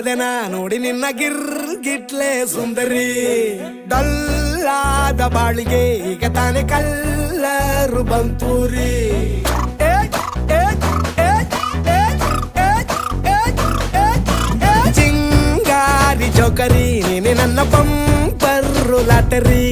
ಹೋದೆನ ನೋಡಿ ನಿನ್ನ ಗಿರ್ ಗಿಟ್ಲೆ ಸುಂದರಿ. ಡಲ್ಲಾದ ಬಾಳಿಗೆ ಈಗ ತಾನೆ ಕಲ್ಲರು ಬಂತೂರಿ. ಚಿಂಗಾರಿ ಜೋಕರಿ, ನೀನೆ ನನ್ನ ಬಂಪರ್ ಲಾಟರಿ.